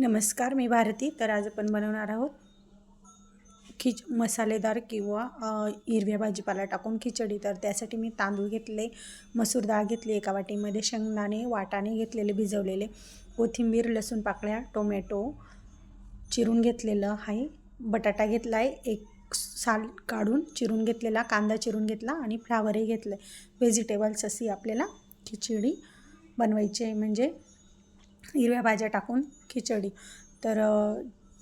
नमस्कार मी भारती. तर आज आपण बनवणार आहोत खिच मसालेदार किंवा हिरव्या भाजीपाला टाकून खिचडी. तर त्यासाठी मी तांदूळ घेतले मसूर डाळ घेतली एका वाटीमध्ये शेंगदाणे वाटाणे घेतलेले भिजवलेले कोथिंबीर लसूण पाकळ्या टोमॅटो चिरून घेतलेलं आहे. बटाटा घेतला आहे एक साल काढून चिरून घेतलेला कांदा चिरून घेतला आणि फ्लावरही घेतलं व्हेजिटेबल्स अशी आपल्याला खिचडी बनवायची आहे. म्हणजे हिरव्या भाज्या टाकून खिचडी. तर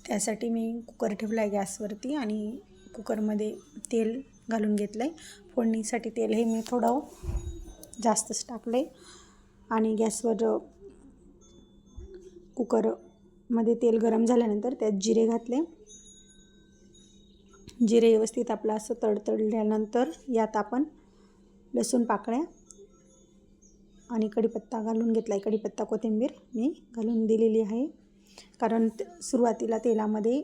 त्यासाठी मी कुकर ठेवला आहे गॅसवरती आणि कुकरमध्ये तेल घालून घेतलं आहे फोडणीसाठी तेल हे मी थोडं जास्तच टाकलं आहे आणि गॅसवर कुकरमध्ये तेल गरम झाल्यानंतर त्यात जिरे घातले. जिरे व्यवस्थित आपलं असं तडतडल्यानंतर यात आपण लसूण पाकळ्या आणि कढीपत्ता घालून घेतला आहे. कढीपत्ता कोथिंबीर मी घालून दिलेली आहे. कारण सुरुवातीला तेलामध्ये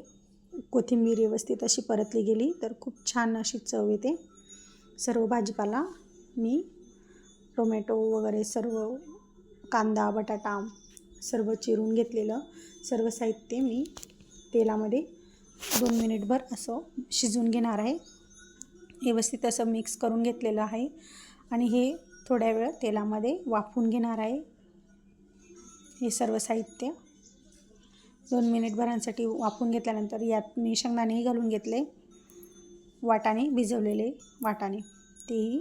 कोथिंबीर व्यवस्थित अशी परतली गेली तर खूप छान अशी चव येते. सर्व भाजीपाला मी टोमॅटो वगैरे सर्व कांदा बटाटा सर्व चिरून घेतलेलं सर्व साहित्य मी तेलामध्ये दोन मिनिटभर असं शिजून घेणार आहे. व्यवस्थित असं मिक्स करून घेतलेलं आहे. आणि हे थोड्या वेळ तेलामध्ये वाफून घेणार आहे. हे सर्व साहित्य दोन मिनिटभरांसाठी वाफून घेतल्यानंतर यात मी शेंगदाणेही घालून घेतले. वाटाणे भिजवलेले वाटाणे. तेही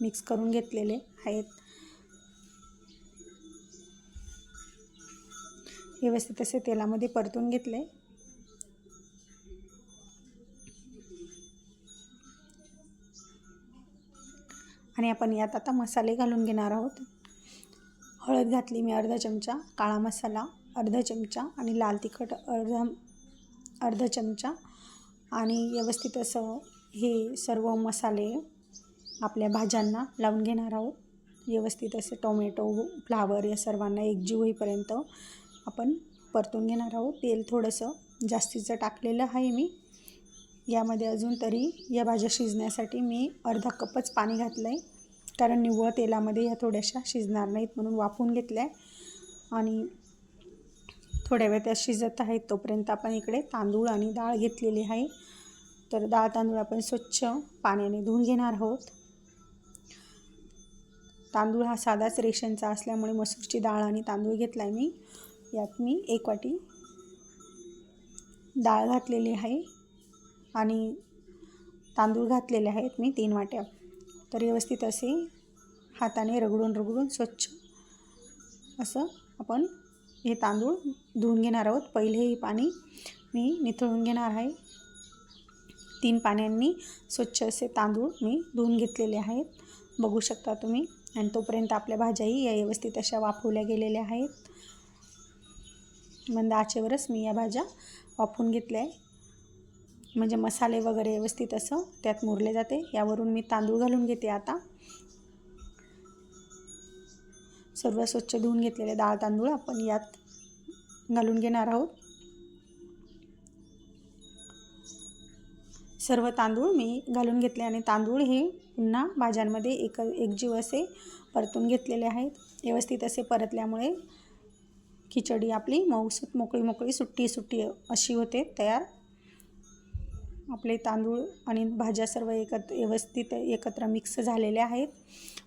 मिक्स करून घेतलेले आहेत. व्यवस्थित असे तेलामध्ये परतून घेतले. आणि आपण यात आता मसाले घालून घेणार आहोत. हळद घातली मी अर्धा चमचा काळा मसाला अर्धा चमचा आणि लाल तिखट अर्धा अर्धा चमचा. आणि व्यवस्थित असं हे सर्व मसाले आपल्या भाज्यांना लावून घेणार आहोत. व्यवस्थित असे टोमॅटो फ्लावर या सर्वांना एकजीव होईपर्यंत आपण परतून घेणार आहोत. तेल थोडंसं जास्तीचं टाकलेलं आहे मी. यामध्ये अजून तरी या भाज्या शिजण्यासाठी मी अर्धा कपच पाणी घातलं आहे कारण निव्वळ तेलामध्ये या थोड्याशा शिजणार नाहीत म्हणून वाफून घेतल्या. आहे आणि थोड्या वेळ त्या शिजत आहेत तोपर्यंत आपण इकडे तांदूळ आणि डाळ घेतलेली आहे. तर डाळ तांदूळ आपण स्वच्छ पाण्याने धुवून घेणार आहोत. तांदूळ हा साधाच रेशनचा असल्यामुळे मसूरची डाळ आणि तांदूळ घेतला आहे मी. यात मी एक वाटी डाळ घातलेली आहे. आणि तांदूळ घातलेले आहेत मी तीन वाट्या. तर व्यवस्थित असे हाताने रगडून रगडून स्वच्छ असं आपण हे तांदूळ धुवून घेणार आहोत. पहिले हे पाणी मी निथळून घेणार आहे. तीन पाण्यांनी स्वच्छ असे तांदूळ मी धुवून घेतलेले आहेत. बघू शकता तुम्ही. आणि तोपर्यंत आपल्या भाज्याही या व्यवस्थित अशा वाफवल्या गेलेल्या आहेत. मंद आचेवरच मी या भाज्या वाफवून घेतल्या आहे. म्हणजे मसाले वगैरे व्यवस्थित असं त्यात मुरले जाते. यावरून मी तांदूळ घालून घेते आता. सर्व स्वच्छ धुवून घेतलेले डाळ तांदूळ आपण यात घालून घेणार आहोत. सर्व तांदूळ मी घालून घेतले आणि तांदूळ हे पुन्हा भाज्यांमध्ये एक एकजीव असे परतून घेतलेले आहेत. व्यवस्थित असे परतल्यामुळे खिचडी आपली मऊसूत मोकळी मोकळी सुट्टी सुट्टी अशी होते तयार. आपले तांदूळ आणि भाज्या सर्व एकत्र व्यवस्थित एकत्र मिक्स झालेल्या आहेत.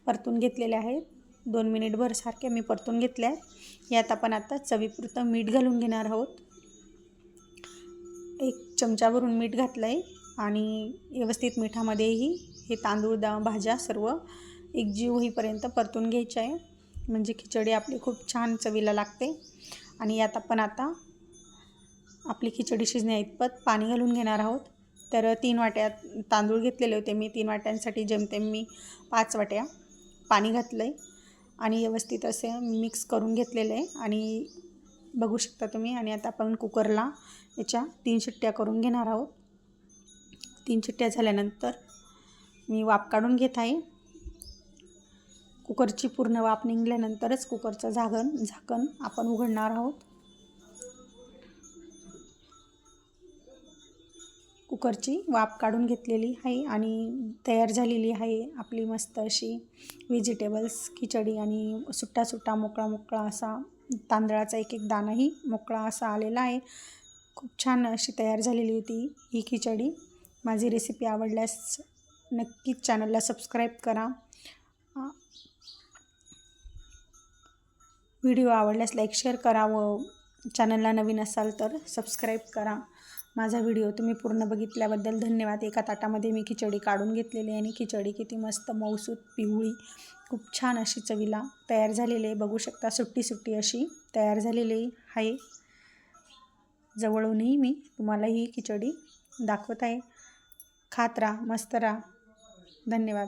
परतून घेतलेल्या आहेत. दोन मिनिटभर सारख्या मी परतून घेतल्या आहेत. यात आपण आता चवीपुरतं मीठ घालून घेणार आहोत. एक चमच्यावरून मीठ घातलं आहे आणि व्यवस्थित मिठामध्येही हे तांदूळ दा भाज्या सर्व एकजीव होईपर्यंत परतून घ्यायचे आहे. म्हणजे खिचडी आपली खूप छान चवीला लागते. आणि यात आपण आता आपली खिचडी शिजण्या इतपत पाणी घालून घेणार आहोत. तर तीन वाट्या तांदूळ घेतलेले होते मी. तीन वाट्यांसाठी जेमतेम मी पाच वाट्या पाणी घातलं आहे आणि व्यवस्थित असे मिक्स करून घेतलेलं आहे. आणि बघू शकता तुम्ही आणि आता आपण कुकरला याच्या तीन शिट्ट्या करून घेणार आहोत. तीन शिट्ट्या झाल्यानंतर मी वाफ काढून घेत आहे. कुकरची पूर्ण वाफ निघल्यानंतरच कुकरचं झाकण झाकण आपण उघडणार आहोत. कुकरची वाफ काढून घेतलेली आहे आणि तयार झालेली आहे आपली मस्त अशी व्हेजिटेबल्स खिचडी आणि सुट्टा सुट्टा मोकळा मोकळा असा तांदळाचा एक एक दाणाही मोकळा असा आलेला आहे. खूप छान अशी तयार झालेली होती ही खिचडी. माझी रेसिपी आवडल्यास नक्कीच चॅनलला सबस्क्राईब करा. व्हिडिओ आवडल्यास लाईक शेअर करा व चॅनलला नवीन असाल तर सबस्क्राईब करा. माझा व्हिडिओ तुम्ही पूर्ण बघितल्याबद्दल धन्यवाद. एका ताटामध्ये मी खिचडी काढून घेतलेली आहे आणि खिचडी किती मस्त मौसूत पिवळी खूप छान अशी चवीला तयार झालेली आहे. बघू शकता सुट्टी सुट्टी अशी तयार झालेली आहे. जवळूनही मी तुम्हाला ही खिचडी दाखवत आहे. खात राहा मस्त राहा. धन्यवाद.